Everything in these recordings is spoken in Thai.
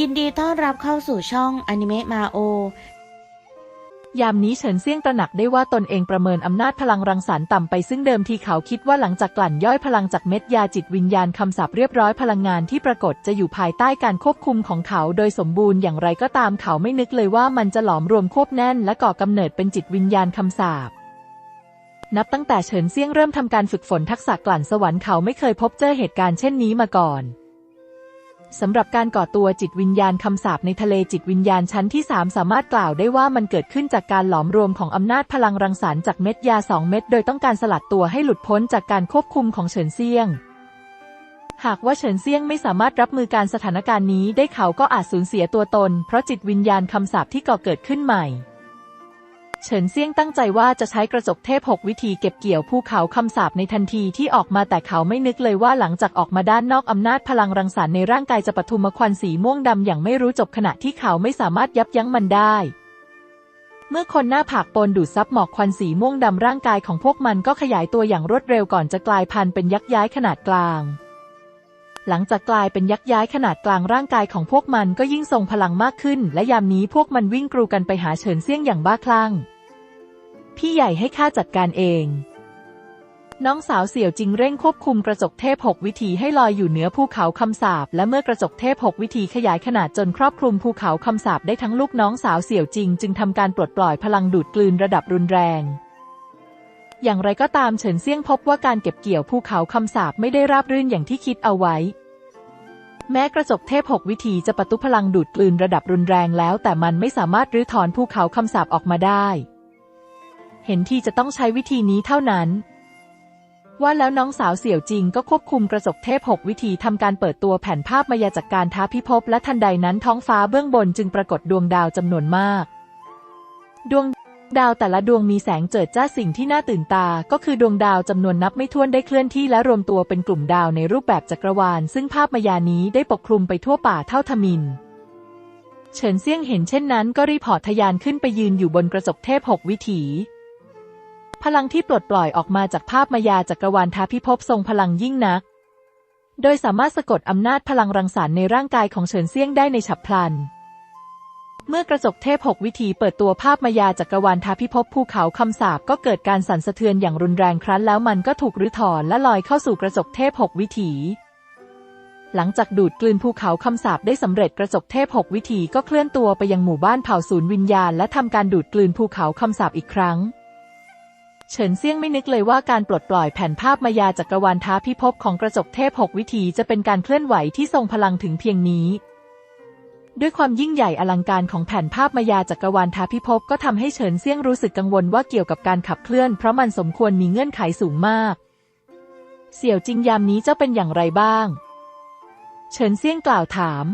ยินดีต้อนรับเข้าสู่ช่องอนิเมะมาโอ ยามนี้เฉินเซี่ยงตระหนักได้ว่าตนเองประเมินอำนาจพลังรังสรรค์ต่ำไปซึ่งเดิมทีเขาคิดว่าหลังจากกลั่นย่อยพลังจากเม็ดยาจิตวิญญาณคำสาปเรียบร้อยพลังงานที่ปรากฏจะอยู่ภายใต้การควบคุมของเขาโดยสมบูรณ์อย่างไรก็ตามเขาไม่นึกเลยว่ามันจะหลอมรวมควบแน่นและก่อกำเนิดเป็นจิตวิญญาณคำสาปนับตั้งแต่เฉินเซี่ยงเริ่มทำการฝึกฝนทักษะกลั่นสวรรค์เขาไม่เคยพบเจอเหตุการณ์เช่นนี้มาก่อน สำหรับการก่อตัวจิตวิญญาณคำสาปในทะเลจิตวิญญาณชั้นที่ 3 สามารถกล่าวได้ว่ามันเกิดขึ้นจากการหลอมรวมของอำนาจพลังรังสรรค์จากเม็ดยาสองเม็ดโดยต้องการสลัดตัวให้หลุดพ้นจากการควบคุมของเฉินเซียง หากว่าเฉินเซียงไม่สามารถรับมือการสถานการณ์นี้ได้เขาก็อาจสูญเสียตัวตน เพราะจิตวิญญาณคำสาปที่ก่อเกิดขึ้นใหม่ เฉินเซี่ยงตั้งใจว่าจะใช้กระจกเทพหกวิธีเก็บเกี่ยวภูเขาคำสาปในทันทีที่ออกมาแต่เขาไม่นึกเลยว่าหลังจากออกมาด้านนอกอำนาจพลังรังสรรค์ในร่างกายจะปฐุมควันสีม่วงดำอย่างไม่รู้จบขณะที่เขาไม่สามารถยับยั้งมันได้เมื่อคนหน้าผากปนดูดซับหมอกควันสีม่วงดำร่างกายของพวกมันก็ขยายตัวอย่างรวดเร็วก่อนจะกลายพันธุ์เป็นยักษ์ย้ายขนาดกลาง หลังจากกลายเป็นยักษ์ย้ายขนาดกลางร่างกายของพวกมันก็ยิ่งทรงพลังมากขึ้น และยามนี้พวกมันวิ่งกรูกันไปหาเฉินเซี่ยงอย่างบ้าคลั่ง พี่ใหญ่ให้ข้าจัดการเอง น้องสาวเสี่ยวจิงเร่งควบคุมกระจกเทพหกวิธีให้ลอยอยู่เหนือภูเขาคำสาปและเมื่อกระจกเทพหกวิธีขยายขนาดจนครอบคลุมภูเขาคำสาปได้ทั้งลูกน้องสาวเสี่ยวจิง จึงทำการปลดปล่อยพลังดูดกลืนระดับรุนแรงอย่างไรก็ตามเฉินเซี่ยงพบว่าการเก็บเกี่ยวภูเขาคำสาปไม่ได้ราบรื่นอย่างที่คิดเอาไว้ แม้กระจกเทพหกวิธีจะประตุพลังดูดกลืนระดับรุนแรงแล้ว แต่มันไม่สามารถรื้อถอนภูเขาคำสาปออกมาได้ เห็นที่จะต้องใช้วิธีนี้เท่านั้น ว่าแล้วน้องสาวเสี่ยวจริงก็ควบคุมกระจกเทพหกวิธีทำการเปิดตัวแผ่นภาพมายาจากการท้าพิภพและทันใดนั้นท้องฟ้าเบื้องบนจึงปรากฏดวงดาวจำนวนมาก ดวงดาวแต่ละดวงมีแสงเจิดจ้าสิ่งที่น่าตื่นตา ก็คือดวงดาวจำนวนนับไม่ถ้วนได้เคลื่อนที่และรวมตัวเป็นกลุ่มดาวในรูปแบบจักรวาล ซึ่งภาพมายานี้ได้ปกคลุมไปทั่วป่าเท่าทมินเฉินเซี่ยงเห็นเช่นนั้นก็รีบหอทะยานขึ้นไปยืนอยู่บนกระจกเทพหกวิถี พลังที่ปลดปล่อยออกมาจากภาพมายาจักรวาลท้าพิภพทรงพลังยิ่งนัก โดยสามารถสะกดอำนาจพลังรังสรรค์ในร่างกายของเฉินเซี่ยงได้ในฉับพลัน เมื่อกระจกเทพหกวิถีเปิดตัวภาพมายาจักรวาลท้าพิภพภูเขาคำสาปก็เกิดการสั่นสะเทือนอย่างรุนแรงครั้นแล้วมันก็ถูกรื้อถอนและลอยเข้าสู่กระจกเทพหกวิถีหลังจากดูดกลืนภูเขาคำสาปได้สำเร็จกระจกเทพหกวิถีก็เคลื่อนตัวไปยังหมู่บ้านเผ่าศูนย์วิญญาณและทำการดูดกลืนภูเขาคำสาปอีกครั้ง เฉินเซี่ยงไม่นึกเลยว่าการปลดปล่อยแผ่นภาพมายาจักรวาลท้าพิภพของกระจกเทพหกวิถีจะเป็นการเคลื่อนไหวที่ทรงพลังถึงเพียงนี้ ด้วยความยิ่งใหญ่อลังการของแผ่นภาพมายาจักรวาลท้าพิภพก็ทำให้เฉินเซี่ยงรู้สึกกังวลว่าเกี่ยวกับการขับเคลื่อน เพราะมันสมควรมีเงื่อนไขสูงมาก เสี่ยวจิงยามนี้เจ้าเป็นอย่างไรบ้าง เฉินเซี่ยงกล่าวถาม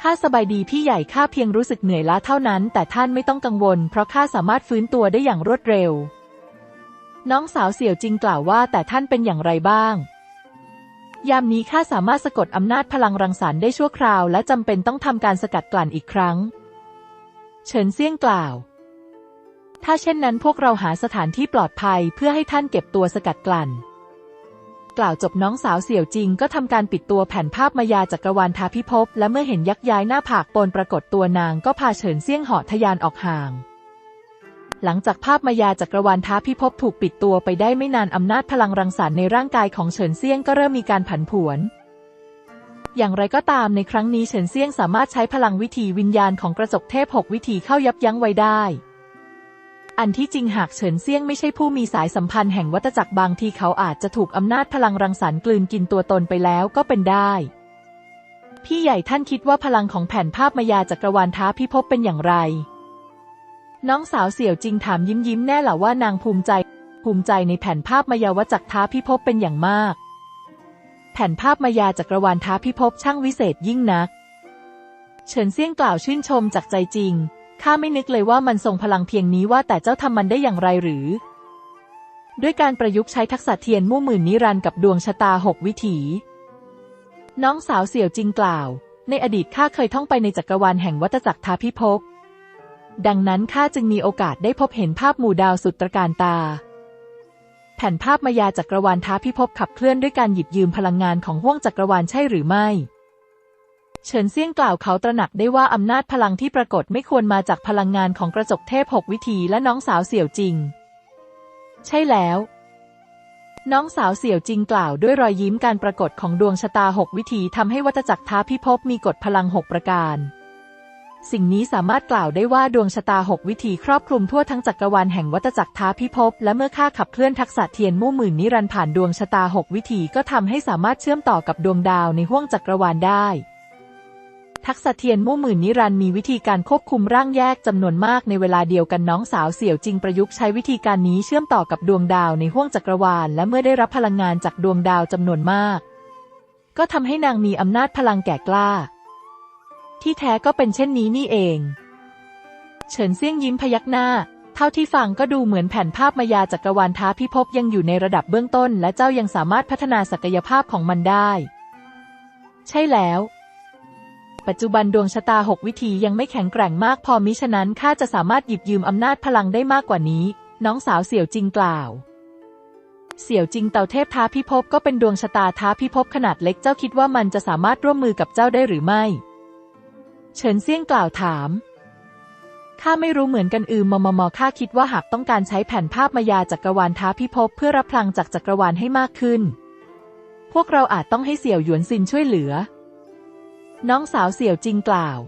ข้าสบายดีพี่ใหญ่ข้าเพียงรู้สึกเหนื่อยล้าเท่านั้น แต่ท่านไม่ต้องกังวล เพราะข้าสามารถฟื้นตัวได้อย่างรวดเร็ว น้องสาวเสี่ยวจิงกล่าวว่าแต่ท่านเป็นอย่างไรบ้าง ยามนี้ข้าสามารถสะกดอำนาจพลังรังสรรค์ได้ชั่วคราว และจำเป็นต้องทำการสกัดกลั่นอีกครั้ง เฉินเซี่ยงกล่าว ถ้าเช่นนั้นพวกเราหาสถานที่ปลอดภัยเพื่อให้ท่านเก็บตัวสกัดกลั่น กล่าวจบน้องสาวเสี่ยวจิงก็ทำการปิดตัวแผ่นภาพมายาจักรวาลทาพิภพและเมื่อเห็นยักษ์ย้ายหน้าผากปนปรากฏตัวนางก็พาเฉินเซี่ยงเหาะทะยานออกห่าง หลังจากภาพมายาจักรวาลท้าพิภพถูกปิดตัวไปได้ไม่นานอำนาจพลังรังสรรค์ในร่างกายของเฉินเซียงก็เริ่มมีการผันผวน อย่างไรก็ตามในครั้งนี้เฉินเซียงสามารถใช้พลังวิถีวิญญาณของกระจกเทพหกวิถีเข้ายับยั้งไว้ได้ อันที่จริงหากเฉินเซียงไม่ใช่ผู้มีสายสัมพันธ์แห่งวัตจักรบางทีเขาอาจจะถูกอำนาจพลังรังสรรค์กลืนกินตัวตนไปแล้วก็เป็นได้พี่ใหญ่ท่านคิดว่าพลังของแผ่นภาพมายาจักรวาลท้าพิภพเป็นอย่างไร น้องสาวเสี่ยวจริงถามยิ้มยิ้มแน่หละว่านางภูมิใจ ภูมิใจในแผ่นภาพมายาวจักรท้าพิภพเป็นอย่างมาก แผ่นภาพมายาจักรวาลท้าพิภพช่างวิเศษยิ่งนัก เฉินเซี่ยงกล่าวชื่นชมจากใจจริง ข้าไม่นึกเลยว่ามันทรงพลังเพียงนี้ว่าแต่เจ้าทำมันได้อย่างไรหรือ ด้วยการประยุกต์ใช้ทักษะเทียนมู่หมื่นนิรันกับดวงชะตาหกวิถี น้องสาวเสี่ยวจริงกล่าว ในอดีตข้าเคยท่องไปในจักรวาลแห่งวัตจักรท้าพิภพ ดังนั้นข้าจึงมีโอกาสได้พบเห็นภาพหมู่ดาวสุดตระการตา แผ่นภาพมายาจักรวาลท้าพิภพขับเคลื่อนด้วยการหยิบยืมพลังงานของห้วงจักรวาลใช่หรือไม่ เฉินเซี่ยงกล่าวเขาตระหนักได้ว่าอำนาจพลังที่ปรากฏไม่ควรมาจากพลังงานของกระจกเทพหกวิธีและน้องสาวเสี่ยวจริง ใช่แล้ว น้องสาวเสี่ยวจริงกล่าวด้วยรอยยิ้มการปรากฏของดวงชะตาหกวิธีทำให้วัฏจักรท้าพิภพมีกฎพลังหกประการ สิ่งนี้สามารถกล่าวได้ว่าดวงชะตาหกวิธีครอบคลุมทั่วทั้งจักรวาลแห่งวัฏจักรท้าพิภพและเมื่อข้าขับเคลื่อนทักษะเทียนมู่หมื่นนิรันผ่านดวงชะตาหกวิธีก็ทำให้สามารถเชื่อมต่อกับดวงดาวในห้วงจักรวาลได้ ทักษะเทียนมู่หมื่นนิรันมีวิธีการควบคุมร่างแยกจำนวนมากในเวลาเดียวกันน้องสาวเสี่ยวจริงประยุกต์ใช้วิธีการนี้เชื่อมต่อกับดวงดาวในห้วงจักรวาล และเมื่อได้รับพลังงานจากดวงดาวจำนวนมาก ก็ทำให้นางมีอำนาจพลังแก่กล้า ที่แท้ก็เป็นเช่นนี้นี่เอง เฉินเซี่ยงยิ้มพยักหน้า เท่าที่ฟังก็ดูเหมือนแผ่นภาพมายาจักรวาลท้าพิภพยังอยู่ในระดับเบื้องต้น และเจ้ายังสามารถพัฒนาศักยภาพของมันได้ ใช่แล้ว ปัจจุบันดวงชะตาหกวิธียังไม่แข็งแกร่งมากพอมิฉะนั้นข้าจะสามารถหยิบยืมอำนาจพลังได้มากกว่านี้ น้องสาวเสี่ยวจริงกล่าวเสี่ยวจิงเต่าเทพท้าพิภพก็เป็นดวงชะตาท้าพิภพขนาดเล็กเจ้าคิดว่ามันจะสามารถร่วมมือกับเจ้าได้หรือไม่ เฉินเซี่ยงกล่าวถาม ข้าไม่รู้เหมือนกันอืมมมมข้าคิดว่าหากต้องการใช้แผ่นภาพมายาจักรวาลท้าพิภพเพื่อรับพลังจากจักรวาลให้มากขึ้น พวกเราอาจต้องให้เสี่ยวหยวนซินช่วยเหลือ น้องสาวเสี่ยวจริงกล่าว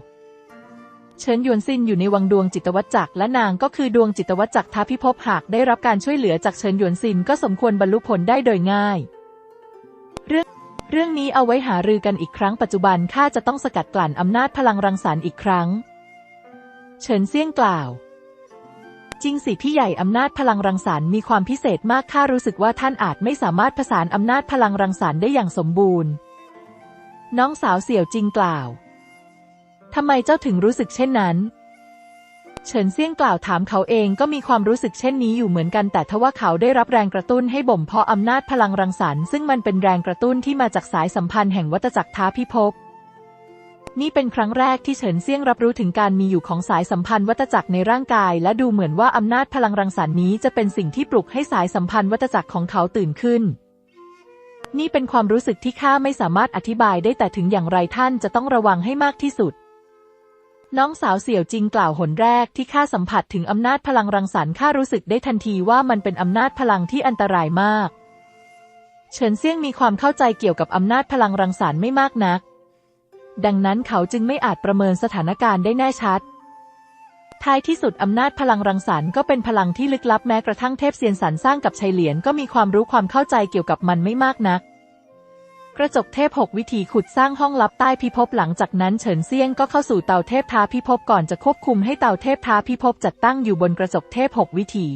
เฉินหยวนซินอยู่ในวังดวงจิตวัจจักรและนางก็คือดวงจิตวัจจักรท้าพิภพหากได้รับการช่วยเหลือจากเฉินหยวนซินก็สมควรบรรลุผลได้โดยง่าย เรื่อง เรื่องนี้เอาไว้หารือกันอีกครั้งปัจจุบันข้าจะต้องสกัดกลั่นอำนาจพลังรังสรรค์อีกครั้ง เฉินเซี่ยงกล่าว จริงสิพี่ใหญ่อำนาจพลังรังสรรค์มีความพิเศษมากข้ารู้สึกว่าท่านอาจไม่สามารถผสานอำนาจพลังรังสรรค์ได้อย่างสมบูรณ์ น้องสาวเสี่ยวจริงกล่าวทำไมเจ้าถึงรู้สึกเช่นนั้น เฉินเซี่ยงกล่าวถามเขาเองก็มีความรู้สึกเช่นนี้อยู่เหมือนกันแต่ทว่าเขาได้รับแรงกระตุ้นให้บ่มเพาะอำนาจพลังรังสรรค์ซึ่งมันเป็นแรงกระตุ้นที่มาจากสายสัมพันธ์แห่งวัฏจักรท้าพิภพนี่เป็นครั้งแรกที่เฉินเซี่ยงรับรู้ถึงการมีอยู่ของสายสัมพันธ์วัฏจักรในร่างกาย และดูเหมือนว่าอำนาจพลังรังสรรค์นี้จะเป็นสิ่งที่ปลุกให้สายสัมพันธ์วัฏจักรของเขาตื่นขึ้น นี่เป็นความรู้สึกที่ข้าไม่สามารถอธิบายได้แต่ถึงอย่างไรท่านจะต้องระวังให้มากที่สุด น้องสาวเสี่ยวจิงกล่าวหนแรกที่ข้าสัมผัสถึงอำนาจพลังรังสรรค์ข้ารู้สึกได้ทันทีว่ามันเป็นอำนาจพลังที่อันตรายมาก เฉินเซี่ยงมีความเข้าใจเกี่ยวกับอำนาจพลังรังสรรค์ไม่มากนัก ดังนั้นเขาจึงไม่อาจประเมินสถานการณ์ได้แน่ชัด ท้ายที่สุดอำนาจพลังรังสรรค์ก็เป็นพลังที่ลึกลับแม้กระทั่งเทพเซียนสันสร้างกับชัยเหลียนก็มีความรู้ความเข้าใจเกี่ยวกับมันไม่มากนัก กระจกเทพหกวิธีขุดสร้างห้องลับใต้พิภพหลังจากนั้นเฉินเซียงก็เข้าสู่เตาเทพท้าพิภพก่อนจะควบคุมให้เตาเทพท้าพิภพจัดตั้งอยู่บนกระจกเทพหกวิถี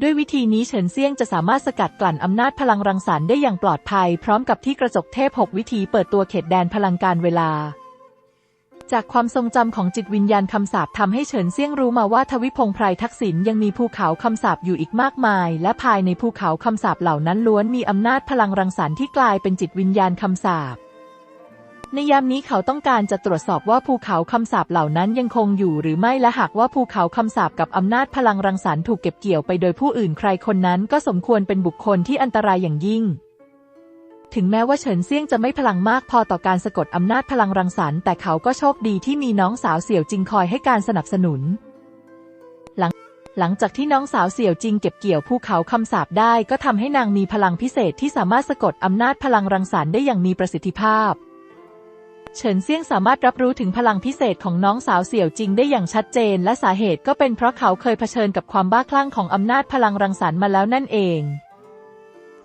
ด้วยวิธีนี้เฉินเซียงจะสามารถสกัดกลั่นอำนาจพลังรังสรรค์ได้อย่างปลอดภัย พร้อมกับที่กระจกเทพหกวิธีเปิดตัวเขตแดนพลังการเวลา จากความทรงจำของจิตวิญญาณคำสาปทำให้เฉินเซี่ยงรู้มาว่าทวิพงไพรทักษิณยังมีภูเขาคำสาปอยู่อีกมากมาย และภายในภูเขาคำสาปเหล่านั้นล้วนมีอำนาจพลังรังสรรค์ที่กลายเป็นจิตวิญญาณคำสาปในยามนี้เขาต้องการจะตรวจสอบว่าภูเขาคำสาปเหล่านั้นยังคงอยู่หรือไม่และหากว่าภูเขาคำสาปกับอำนาจพลังรังสรรค์ถูกเก็บเกี่ยวไปโดยผู้อื่นใครคนนั้นก็สมควรเป็นบุคคลที่อันตรายอย่างยิ่ง ถึงแม้ว่าเฉินเซี่ยงจะไม่พลังมากพอต่อการสะกดอำนาจพลังรังสรรค์แต่เขาก็โชคดีที่มีน้องสาวเสี่ยวจิงคอยให้การสนับสนุน หลังหลังจากที่น้องสาวเสี่ยวจิงเก็บเกี่ยวภูเขาคำสาปได้ก็ทำให้นางมีพลังพิเศษที่สามารถสะกดอำนาจพลังรังสรรค์ได้อย่างมีประสิทธิภาพ เฉินเซี่ยงสามารถรับรู้ถึงพลังพิเศษของน้องสาวเสี่ยวจิงได้อย่างชัดเจน และสาเหตุก็เป็นเพราะเขาเคยเผชิญกับความบ้าคลั่งของอำนาจพลังรังสรรค์มาแล้วนั่นเอง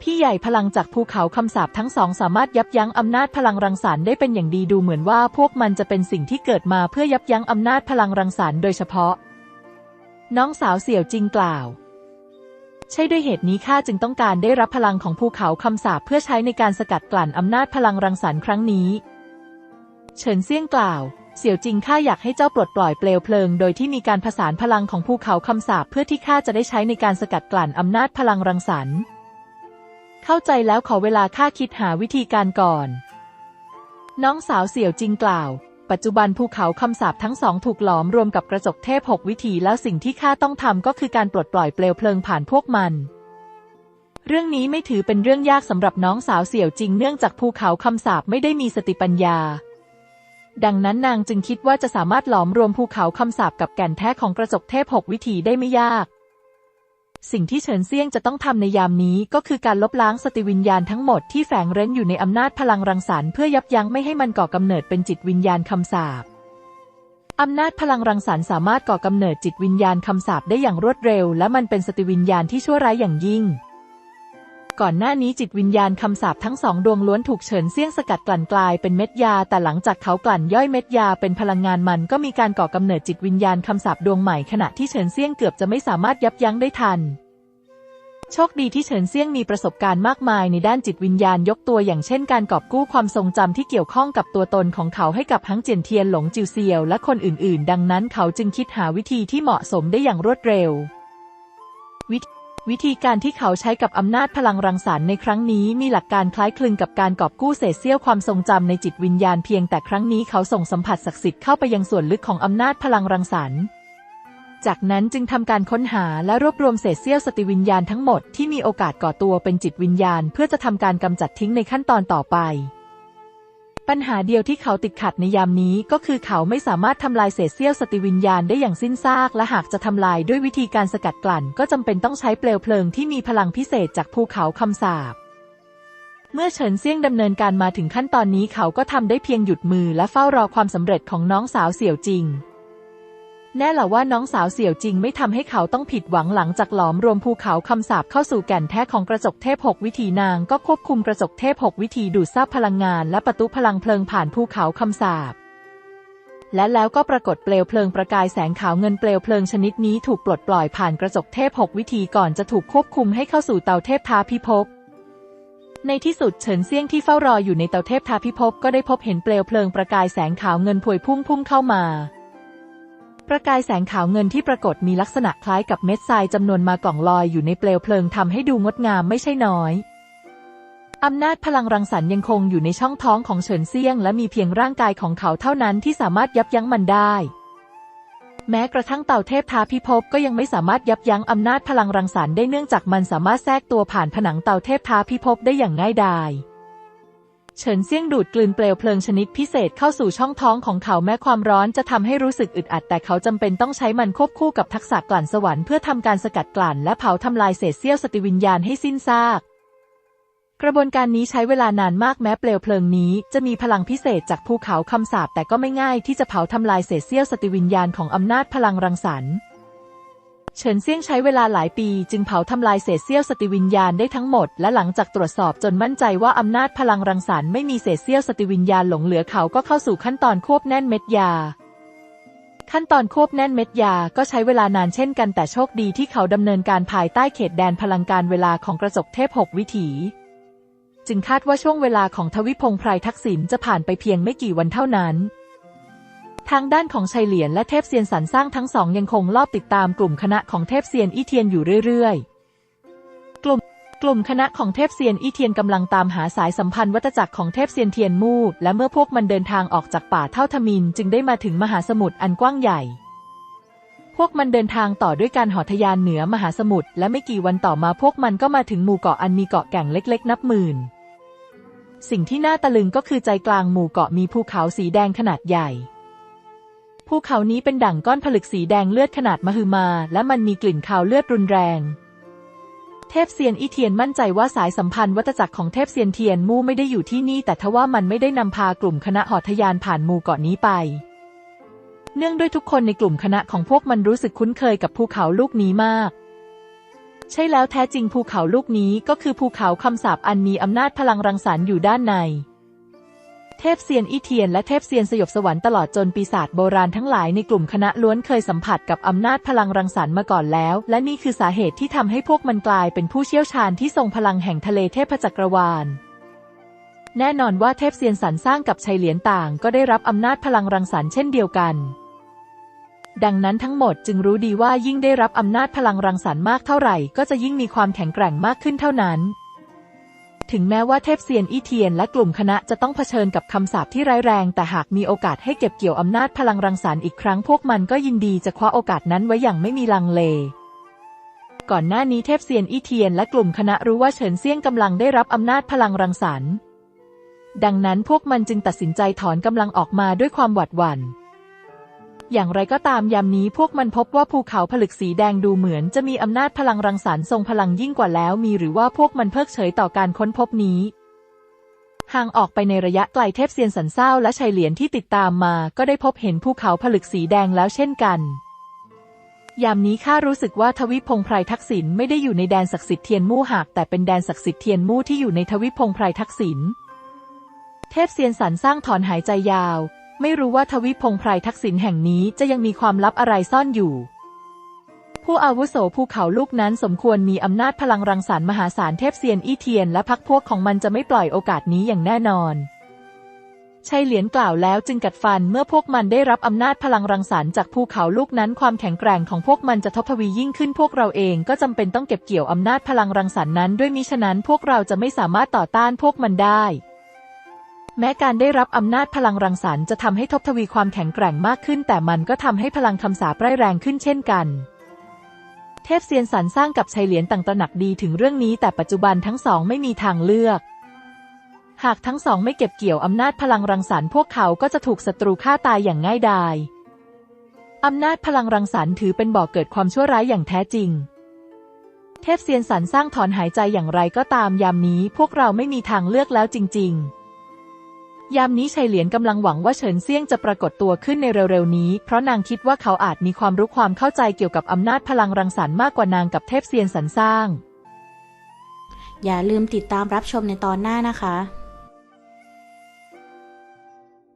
พี่ใหญ่พลังจากภูเขาคำสาปทั้งสองสามารถยับยั้งอำนาจพลังรังสรรค์ได้เป็นอย่างดีดูเหมือนว่าพวกมันจะเป็นสิ่งที่เกิดมาเพื่อยับยั้งอำนาจพลังรังสรรค์โดยเฉพาะ น้องสาวเสี่ยวจิงกล่าว ใช่ด้วยเหตุนี้ข้าจึงต้องการได้รับพลังของภูเขาคำสาปเพื่อใช้ในการสกัดกลั่นอำนาจพลังรังสรรค์ครั้งนี้ เฉินเซี่ยงกล่าว เสี่ยวจิงข้าอยากให้เจ้าปลดปล่อยเปลวเพลิง โดยที่มีการผสานพลังของภูเขาคำสาปเพื่อที่ข้าจะได้ใช้ในการสกัดกลั่นอำนาจพลังรังสรรค์ เข้าใจแล้วขอเวลาข้าคิดหาวิธีการก่อน น้องสาวเสี่ยวจริงกล่าว ปัจจุบันภูเขาคำสาปทั้งสองถูกหลอมรวมกับกระจกเทพหกวิธีแล้วสิ่งที่ข้าต้องทำก็คือการปลดปล่อยเปลวเพลิงผ่านพวกมันเรื่องนี้ไม่ถือเป็นเรื่องยากสำหรับน้องสาวเสี่ยวจริงเนื่องจากภูเขาคำสาปไม่ได้มีสติปัญญา ดังนั้นนางจึงคิดว่าจะสามารถหลอมรวมภูเขาคำสาปกับแก่นแท้ของกระจกเทพหกวิธีได้ไม่ยาก สิ่งที่เฉินเซียงจะต้องทำในยามนี้ก็คือการลบล้างสติวิญญาณทั้งหมดที่แฝงเร้นอยู่ในอำนาจพลังรังสรรค์เพื่อยับยั้งไม่ให้มันก่อกำเนิดเป็นจิตวิญญาณคำสาบอำนาจพลังรังสรรค์สามารถก่อกำเนิดจิตวิญญาณคำสาบได้อย่างรวดเร็ว และมันเป็นสติวิญญาณที่ชั่วร้ายอย่างยิ่ง ก่อนหน้านี้จิตวิญญาณคำสาปทั้งสองดวงล้วนถูกเฉินเซี่ยงสกัดกลั่นกลายเป็นเม็ดยา แต่หลังจากเขากลั่นย่อยเม็ดยาเป็นพลังงานมันก็มีการก่อกำเนิดจิตวิญญาณคำสาปดวงใหม่ขณะที่เฉินเซี่ยงเกือบจะไม่สามารถยับยั้งได้ทันโชคดีที่เฉินเซี่ยงมีประสบการณ์มากมายในด้านจิตวิญญาณยกตัวอย่างเช่นการกอบกู้ความทรงจำที่เกี่ยวข้องกับตัวตนของเขาให้กับฮังเจียนเทียนหลงจิวเซียวและคนอื่นๆ ดังนั้นเขาจึงคิดหาวิธีที่เหมาะสมได้อย่างรวดเร็ววิธ วิธีการที่เขาใช้กับอำนาจพลังรังสรรค์ในครั้งนี้มีหลักการคล้ายคลึงกับการกอบกู้เศษเสี้ยวความทรงจำในจิตวิญญาณเพียงแต่ครั้งนี้เขาส่งสัมผัสศักดิ์สิทธิ์เข้าไปยังส่วนลึกของอำนาจพลังรังสรรค์ จากนั้นจึงทำการค้นหาและรวบรวมเศษเสี้ยวสติวิญญาณทั้งหมดที่มีโอกาสก่อตัวเป็นจิตวิญญาณ เพื่อจะทำการกำจัดทิ้งในขั้นตอนต่อไป ปัญหาเดียวที่เขาติดขัดในยามนี้ก็คือเขาไม่สามารถทำลายเศษเสี้ยวสติวิญญาณได้อย่างสิ้นซาก และหากจะทำลายด้วยวิธีการสกัดกลั่น ก็จำเป็นต้องใช้เปลวเพลิงที่มีพลังพิเศษจากภูเขาคำสาบเมื่อเฉินเซี่ยงดำเนินการมาถึงขั้นตอนนี้เขาก็ทำได้เพียงหยุดมือและเฝ้ารอความสำเร็จของน้องสาวเสี่ยวจริง แน่ละว่าน้องสาวเสี่ยวจริงไม่ทำให้เขาต้องผิดหวังหลังจากหลอมรวมภูเขาคำสาปเข้าสู่แก่นแท้ของกระจกเทพหกวิธีนางก็ควบคุมกระจกเทพหกวิธีดูดซับพลังงานและประตูพลังเพลิงผ่านภูเขาคำสาปและแล้วก็ปรากฏเปลวเพลิงประกายแสงขาวเงินเปลวเพลิงชนิดนี้ถูกปลดปล่อยผ่านกระจกเทพหกวิธีก่อนจะถูกควบคุมให้เข้าสู่เตาเทพท้าพิภพในที่สุดเฉินเซี่ยงที่เฝ้ารออยู่ในเตาเทพทาพิภพก็ได้พบเห็นเปลวเพลิงประกายแสงขาวเงินพวยพุ่งพุ่งเข้ามา ประกายแสงขาวเงินที่ปรากฏมีลักษณะคล้ายกับเม็ดทรายจำนวนมากล่องลอยอยู่ในเปลวเพลิงทำให้ดูงดงามไม่ใช่น้อยอำนาจพลังรังสรรค์ยังคงอยู่ในช่องท้องของเฉินเซียง และมีเพียงร่างกายของเขาเท่านั้นที่สามารถยับยั้งมันได้ แม้กระทั่งเต่าเทพทาพิภพก็ยังไม่สามารถยับยั้งอำนาจพลังรังสรรค์ได้เนื่องจากมันสามารถแทรกตัวผ่านผนังเต่าเทพทาพิภพได้อย่างง่ายดาย เฉินเซี่ยงดูดกลืนเปลวเพลิงชนิดพิเศษเข้าสู่ช่องท้องของเขาแม้ความร้อนจะทำให้รู้สึกอึดอัดแต่เขาจำเป็นต้องใช้มันควบคู่กับทักษะกลั่นสวรรค์เพื่อทำการสกัดกลั่นและเผาทำลายเศษเสี้ยวสติวิญญาณให้สิ้นซาก กระบวนการนี้ใช้เวลานานมากแม้เปลวเพลิงนี้จะมีพลังพิเศษจากภูเขาคำสาปแต่ก็ไม่ง่ายที่จะเผาทำลายเศษเสี้ยวสติวิญญาณของอำนาจพลังรังสรรค์ เฉินเซี่ยงใช้เวลาหลายปีจึงเผาทำลายเศษเสี้ยวสติวิญญาณได้ทั้งหมด และหลังจากตรวจสอบจนมั่นใจว่าอำนาจพลังรังสรรค์ไม่มีเศษเสี้ยวสติวิญญาณหลงเหลือเขาก็เข้าสู่ขั้นตอนควบแน่นเม็ดยา ขั้นตอนควบแน่นเม็ดยาก็ใช้เวลานานเช่นกันแต่โชคดีที่เขาดำเนินการภายใต้เขตแดนพลังการเวลาของกระจกเทพหกวิถี จึงคาดว่าช่วงเวลาของทวิพงษ์ไพรทักษิณจะผ่านไปเพียงไม่กี่วันเท่านั้น ทางด้านของชัยเหลียนและเทพเซียนสรรสร้างทั้งสองยังคงลอบติดตามกลุ่มคณะของเทพเซียนอี้เทียนอยู่เรื่อยๆ กลุ่มกลุ่มคณะของเทพเซียนอี้เทียนกำลังตามหาสายสัมพันธ์วัตจักรของเทพเซียนเทียนมู่ และเมื่อพวกมันเดินทางออกจากป่าเท่าทมินจึงได้มาถึงมหาสมุทรอันกว้างใหญ่ พวกมันเดินทางต่อด้วยการหอทยานเหนือมหาสมุทรและไม่กี่วันต่อมาพวกมันก็มาถึงหมู่เกาะอันมีเกาะแก่งเล็ก ๆ นับหมื่น สิ่งที่น่าตะลึงก็คือใจกลางหมู่เกาะมีภูเขาสีแดงขนาดใหญ่ ภูเขานี้เป็นดั่งก้อนผลึกสีแดงเลือดขนาดมหึมา และมันมีกลิ่นคาวเลือดรุนแรง เทพเซียนอีเทียนมั่นใจว่าสายสัมพันธ์วัตจักรของเทพเซียนเทียนมู่ไม่ได้อยู่ที่นี่ แต่ทว่ามันไม่ได้นำพากลุ่มคณะหอทะยานผ่านหมู่เกาะนี้ไป เนื่องด้วยทุกคนในกลุ่มคณะของพวกมันรู้สึกคุ้นเคยกับภูเขาลูกนี้มากใช่แล้วแท้จริงภูเขาลูกนี้ก็คือภูเขาคำสาปอันมีอำนาจพลังรังสรรค์อยู่ด้านใน เทพเซียนอีเทียนและเทพเซียนสยบสวรรค์ตลอดจนปีศาจโบราณทั้งหลายในกลุ่มคณะล้วนเคยสัมผัสกับอำนาจพลังรังสรรค์มาก่อนแล้ว และนี่คือสาเหตุที่ทำให้พวกมันกลายเป็นผู้เชี่ยวชาญที่ทรงพลังแห่งทะเลเทพจักรวาล แน่นอนว่าเทพเซียนสรรสร้างกับชัยเหลียนต่าง ก็ได้รับอำนาจพลังรังสรรค์เช่นเดียวกัน ดังนั้นทั้งหมดจึงรู้ดีว่ายิ่งได้รับอำนาจพลังรังสรรค์มากเท่าไหร่ ก็จะยิ่งมีความแข็งแกร่งมากขึ้นเท่านั้น ถึงแม้ว่าเทพเซียนอีเทียนและกลุ่มคณะจะต้องเผชิญกับคำสาปที่ร้ายแรง แต่หากมีโอกาสให้เก็บเกี่ยวอำนาจพลังรังสรรค์อีกครั้งพวกมันก็ยินดีจะคว้าโอกาสนั้นไว้อย่างไม่มีลังเลก่อนหน้านี้เทพเซียนอีเทียนและกลุ่มคณะรู้ว่าเฉินเซียงกำลังได้รับอำนาจพลังรังสรรค์ ดังนั้นพวกมันจึงตัดสินใจถอนกำลังออกมาด้วยความหวาดหวัน่น อย่างไรก็ตามยามนี้พวกมันพบว่าภูเขาผลึกสีแดงดูเหมือนจะมีอำนาจพลังรังสรรค์ทรงพลังยิ่งกว่าแล้วมีหรือว่าพวกมันเพิกเฉยต่อการค้นพบนี้ห่างออกไปในระยะไกลเทพเซียนสันเศร้าและชัยเหลียนที่ติดตามมา ก็ได้พบเห็นภูเขาผลึกสีแดงแล้วเช่นกัน ยามนี้ข้ารู้สึกว่าทวิพงไพรทักษิณไม่ได้อยู่ในแดนศักดิ์สิทธิ์เทียนมู่หากแต่เป็นแดนศักดิ์สิทธิ์เทียนมู่ที่อยู่ในทวิพงไพรทักษิณเทพเซียนสันสร้างถอนหายใจยาว ไม่รู้ว่าทวิพงไพรทักษิณแห่งนี้จะยังมีความลับอะไรซ่อนอยู่ ผู้อาวุโสภูเขาลูกนั้นสมควรมีอำนาจพลังรังสรรค์มหาศาลเทพเซียนอี้เทียนและพักพวกของมันจะไม่ปล่อยโอกาสนี้อย่างแน่นอนชัยเหลียนกล่าวแล้วจึงกัดฟันเมื่อพวกมันได้รับอำนาจพลังรังสรรค์จากภูเขาลูกนั้นความแข็งแกร่งของพวกมันจะทบทวียิ่งขึ้นพวกเราเองก็จำเป็นต้องเก็บเกี่ยวอำนาจพลังรังสรรค์นั้นด้วยมิฉะนั้นพวกเราจะไม่สามารถต่อต้านพวกมันได้ แม้การได้รับอำนาจพลังรังสรรค์จะทำให้ทบทวีความแข็งแกร่งมากขึ้น แต่มันก็ทำให้พลังคำสาปร้ายแรงขึ้นเช่นกันเทพเซียนสันสร้างกับชัยเหลียนต่างตระหนักดีถึงเรื่องนี้แต่ปัจจุบันทั้งสองไม่มีทางเลือก หากทั้งสองไม่เก็บเกี่ยวอำนาจพลังรังสรรค์พวกเขาก็จะถูกศัตรูฆ่าตายอย่างง่ายดายอำนาจพลังรังสรรค์ถือเป็นบ่อกเกิดความชั่วร้ายอย่างแท้จริง เทพเซียนสันสร้างถอนหายใจอย่างไรก็ตามยามนี้พวกเราไม่มีทางเลือกแล้วจริง ๆ ยามนี้ชัยเหลียนกำลังหวังว่าเฉินเซี่ยงจะปรากฏตัวขึ้นในเร็วๆนี้ เพราะนางคิดว่าเขาอาจมีความรู้ความเข้าใจเกี่ยวกับอำนาจพลังรังสรรค์มากกว่านางกับเทพเซียนสรรสร้าง อย่าลืมติดตามรับชมในตอนหน้านะคะ